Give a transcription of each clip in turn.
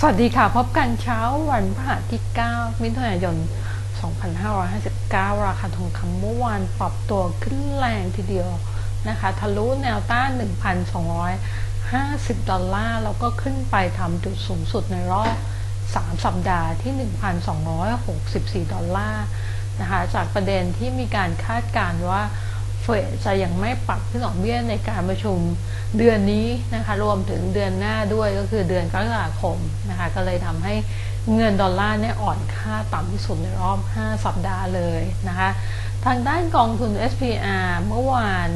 สวัสดีค่ะ พบกันเช้าวันพฤหัสที่ 9 มิถุนายน 2559 ราคาทองคำเมื่อวานปรับตัวขึ้นแรงทีเดียวนะคะ ทะลุแนวต้าน 1,250 ดอลลาร์ แล้วก็ขึ้นไปทำจุดสูงสุดในรอบ 3 สัปดาห์ที่ 1,264 ดอลลาร์นะคะ จากประเด็นที่มีการคาดการณ์ว่า ฟดจะยังไม่ปรับขึ้นดอกเบี้ยในการประชุมเดือนนี้นะคะรวมถึงเดือนหน้าด้วยก็คือเดือนกรกฎาคมนะคะก็เลยทำให้เงินดอลลาร์เนี่ยอ่อนค่าต่ำที่สุดในรอบ 5 สัปดาห์เลยนะคะทางด้านกองทุน SPR เมื่อวาน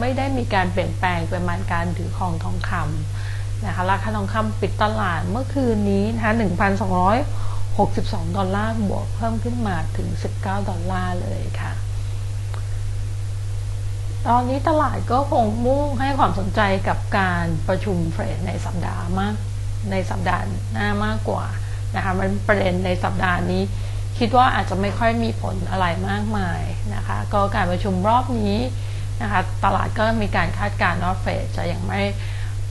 ไม่ได้มีการเปลี่ยนแปลงปริมาณการถือครองทองคำนะคะราคาทองคำปิดตลาดเมื่อคืนนี้นะคะ1,262 ดอลลาร์บวกเพิ่มขึ้นมาถึง 19 ดอลลาร์เลยค่ะ ตอนนี้ตลาดก็คงมุ่งให้ความสนใจกับการประชุมเฟดในสัปดาห์มาก ในสัปดาห์หน้ามากกว่านะคะมันประเด็นในสัปดาห์นี้ คิดว่าอาจจะไม่ค่อยมีผลอะไรมากมายนะคะก็การประชุมรอบนี้นะคะตลาดก็มีการคาดการณ์ว่าเฟดจะยังไม่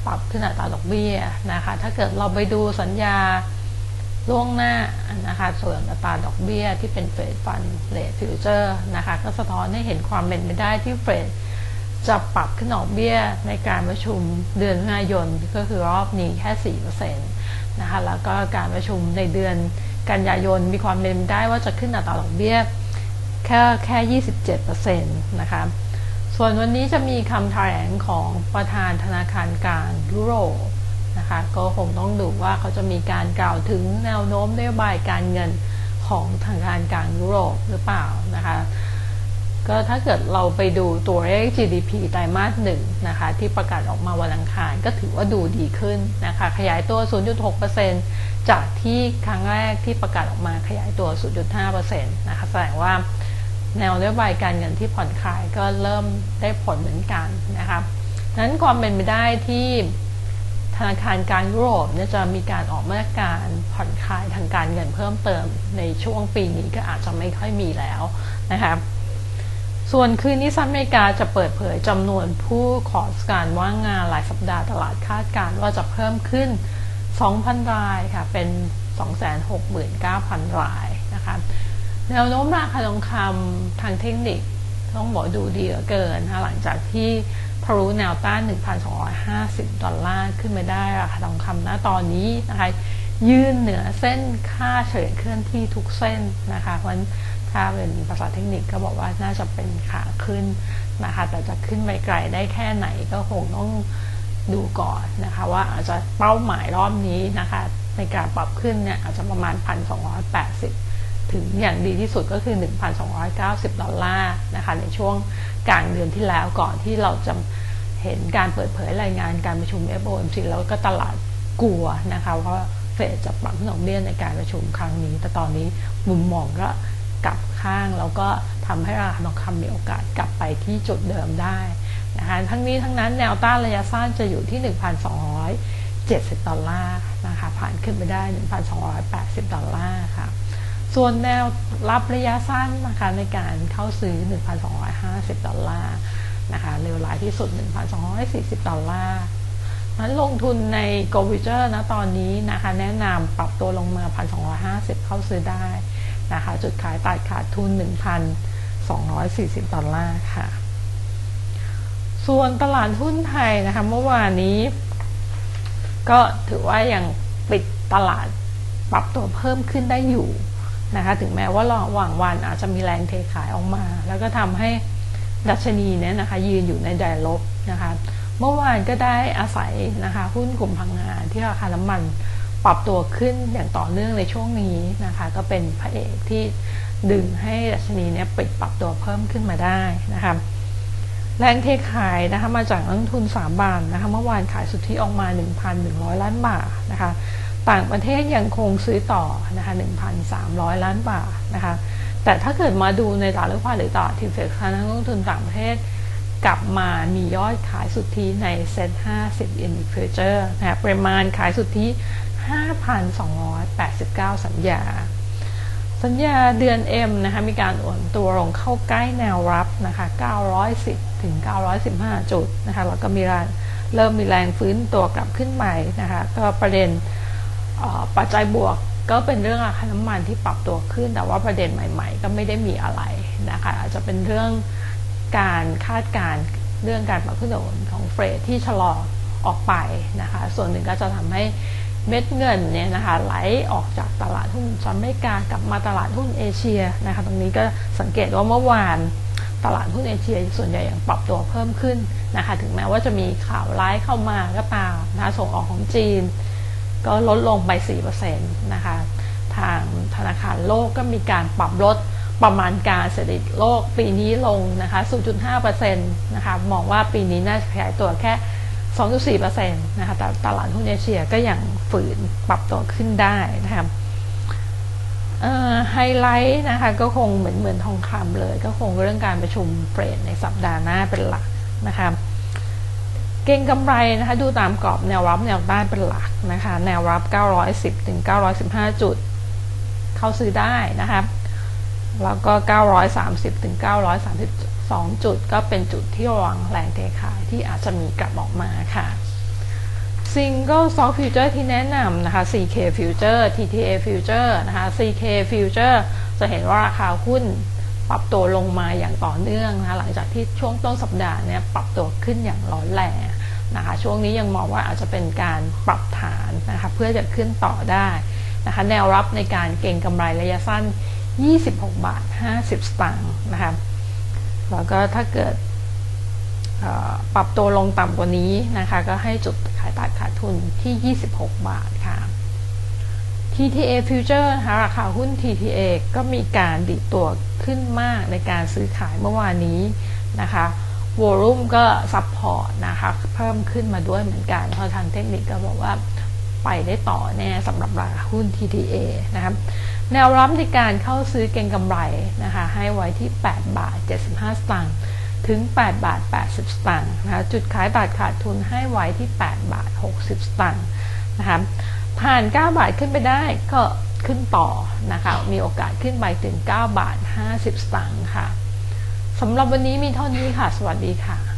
ปรับขึ้นอัตราดอกเบี้ยนะคะถ้าเกิดเราไปดูสัญญา ล่วงหน้านะคะส่วนอัตราดอกเบี้ยที่เป็นเฟดฟันเลทฟิวเจอร์นะคะก็สะท้อนให้เห็นความเป็นไปได้ที่เฟดจะปรับขึ้นดอกเบี้ยในการประชุมเดือนมายนก็คือรอบนี้แค่4%นะคะแล้วก็การประชุมในเดือนกันยายนมีความเป็นไปได้ว่าจะขึ้นอัตราดอกเบี้ยแค่แค่ 27%นะคะส่วนวันนี้จะมีคำแถลงของประธานธนาคารกลางยุโรป นะคะ ก็คงต้องดูว่าเขาจะมีการกล่าวถึงแนวโน้มนโยบายการเงินของทางการกลางยุโรปหรือเปล่านะคะก็ถ้าเกิดเราไปดูตัวเลข GDP ไตรมาสหนึ่งนะคะ ที่ประกาศออกมาวันอังคาร ก็ถือว่าดูดีขึ้นนะคะ ขยายตัว 0.6%จากที่ครั้งแรกที่ประกาศออกมาขยายตัว 0.5%นะคะแสดงว่าแนวนโยบายการเงินที่ผ่อนคลายก็เริ่มได้ผลเหมือนกันนะคะนั้นความเป็นไปได้ที่ ธนาคารการยุโรปจะมีการออกมาตรการผ่อนคลายทางการเงินเพิ่มเติมในช่วงปีนี้ก็อาจจะไม่ค่อยมีแล้วนะคะส่วนคืนนี้สหรัฐอเมริกาจะเปิดเผยจำนวนผู้ขอการว่างงานหลายสัปดาห์ตลาดคาดการว่าจะเพิ่มขึ้น 2,000 รายค่ะ เป็น 269,000 รายนะคะแนวโน้มราคาทองคำทางเทคนิคต้องบอกดูดีเหลือเกินนะหลังจากที่ ทะลุแนวต้าน 1,250 ดอลลาร์ขึ้นมาได้ราคาทองคำณตอนนี้นะคะยืนเหนือเส้นค่าเฉลี่ยเคลื่อนที่ทุกเส้นนะคะเพราะถ้าเป็นภาษาเทคนิคก็บอกว่าน่าจะเป็นขาขึ้นนะคะแต่จะขึ้นไปไกลได้แค่ไหนก็คงต้องดูก่อนนะคะว่าอาจจะเป้าหมายรอบนี้นะคะในการปรับขึ้นเนี่ยอาจจะประมาณ 1,280 ถึงอย่างดีที่สุดก็คือ 1,290 ดอลลาร์นะคะในช่วงกลางเดือนที่แล้วก่อนที่เราจะเห็นการเปิดเผยรายงานการประชุม FOMC แล้วก็ตลาดกลัวนะคะว่าเฟดจะปรับดอกเบี้ยในการประชุมครั้งนี้ แต่ตอนนี้มุมมองก็กลับข้างแล้วก็ทำให้ราคาทองคำมีโอกาสกลับไปที่จุดเดิมได้นะคะทั้งนี้ทั้งนั้นแนวต้านระยะสั้นจะอยู่ที่ 1,270 ดอลลาร์นะคะผ่านขึ้นไปได้ 1,280 ดอลลาร์ค่ะ ส่วนแนวรับระยะสั้นนะคะในการเข้าซื้อ 1,250 ดอลลาร์นะคะเร็วหลายที่สุด 1,240 ดอลลาร์นั้นลงทุนใน g o v i g e r นะตอนนี้นะคะ แนะนำปรับตัวลงมา 1,250 เข้าซื้อได้นะคะ จุดขายตัดขาดทุน 1,240 ดอลลาร์ค่ะ ส่วนตลาดหุ้นไทยนะคะ เมื่อวานนี้ ก็ถือว่ายังปิดตลาดปรับตัวเพิ่มขึ้นได้อยู่ นะคะถึงแม้ว่าระหว่างวันอาจจะมีแรงเทขายออกมา แล้วก็ทำให้ดัชนีเนี่ยนะคะยืนอยู่ในแดนลบนะคะเมื่อวานก็ได้อาศัยนะคะหุ้นกลุ่มพลังงานที่ราคาน้ำมันปรับตัวขึ้นอย่างต่อเนื่องในช่วงนี้นะคะ ก็เป็นพระเอกที่ดึงให้ดัชนีเนี่ยปิดปรับตัวเพิ่มขึ้นมาได้นะคะแรงเทขายนะคะมาจากนักทุน 3 บาทนะคะเมื่อวานขายสุทธิออกมา 1,100 ล้านบาทนะคะ ต่างประเทศยังคงซื้อต่อนะคะ1,300 ล้านบาทนะคะแต่ถ้าเกิดมาดูในตลาดหุ้นหรือตลาดทีเฟกซ์นักลงทุนต่างประเทศกลับมามียอดขายสุทธิในเซ็ต50 in future นะปริมาณขายสุทธิ 5,289 สัญญา สัญญาเดือน M นะคะมีการอ่อนตัวลงเข้าใกล้แนวรับนะคะ910 ถึง 915 จุดนะคะแล้วก็มีแรงเริ่มมีแรงฟื้นตัวกลับขึ้นใหม่นะคะก็ประเด็น ปัจจัยบวกก็เป็นเรื่องราคาน้ำมันที่ปรับตัวขึ้น แต่ว่าประเด็นใหม่ ๆ ก็ไม่ได้มีอะไรนะคะอาจจะเป็นเรื่องการคาดการเรื่องการปรับขึ้นของของเฟรดที่ชะลอออกไปนะคะส่วนหนึ่งก็จะทำให้เม็ดเงินเนี่ยนะคะไหลออกจากตลาดหุ้นสหรัฐอเมริกากลับมาตลาดหุ้นเอเชียนะคะตรงนี้ก็สังเกตว่าเมื่อวานตลาดหุ้นเอเชียส่วนใหญ่ยังปรับตัวเพิ่มขึ้นนะคะถึงแม้ว่าจะมีข่าวร้ายเข้ามาก็ตามนะส่งออกของจีน ก็ลดลงไป 4%นะคะ ทางธนาคารโลกก็มีการปรับลดประมาณการเศรษฐกิจโลกปีนี้ลงนะคะ 0.5%นะคะ มองว่าปีนี้น่าจะขยายตัวแค่ 2.4%นะคะ แต่ตลาดหุ้นเอเชียก็ยังฝืนปรับตัวขึ้นได้นะคะไฮไลท์นะคะก็คงเหมือนเหมือนทองคำเลย ก็คงเรื่องการประชุมเฟรดในสัปดาห์หน้าเป็นหลักนะคะ เก่งกำไรนะคะดูตามกรอบแนวรับแนวต้านเป็นหลักนะคะ แนวรับ 910ถึง915 จุด เข้าซื้อได้นะคะ แล้วก็ 930ถึง932 จุด ก็เป็นจุดที่ระวังแรงเทขายที่อาจจะมีกลับออกมาค่ะ Single Stock Future ที่แนะนำนะคะ CK Future TTA Future นะคะ CK Future จะเห็นว่าราคาหุ้น ปรับตัวลงมาอย่างต่อเนื่องนะคะหลังจากที่ช่วงต้นสัปดาห์เนี่ยปรับตัวขึ้นอย่างร้อนแรงนะคะช่วงนี้ยังมองว่าอาจจะเป็นการปรับฐานนะคะเพื่อจะขึ้นต่อได้นะคะแนวรับในการเก็งกำไรระยะสั้น 26 บาท 50 สตางค์นะคะแล้วก็ถ้าเกิดปรับตัวลงต่ำกว่านี้นะคะก็ให้จุดขายตัดขาดทุนที่ 26 บาทค่ะ TTA Future นะคะราคาหุ้น TTA ก็มีการดิดตัวขึ้นมากในการซื้อขายเมื่อวานนี้นะคะวอลุ่มก็ซับพอร์ตนะคะเพิ่มขึ้นมาด้วยเหมือนกัน เพราะทางเทคนิคก็บอกว่าไปได้ต่อแน่สำหรับราคาหุ้น TTA นะครับแนวรับในการเข้าซื้อเก็งกำไรนะคะให้ไว้ที่ 8 บาท 75 สตางค์ถึง 8 บาท 80 สตางค์นะคะจุดขายตัดขาดทุนให้ไว้ที่ 8 บาท 60 สตางค์นะคะ ผ่าน 9 บาทขึ้นไปได้ก็ขึ้นต่อนะคะ มีโอกาสขึ้นไปถึง 9 บาท 50สตางค์ค่ะสำหรับวันนี้มีเท่านี้ค่ะ สวัสดีค่ะ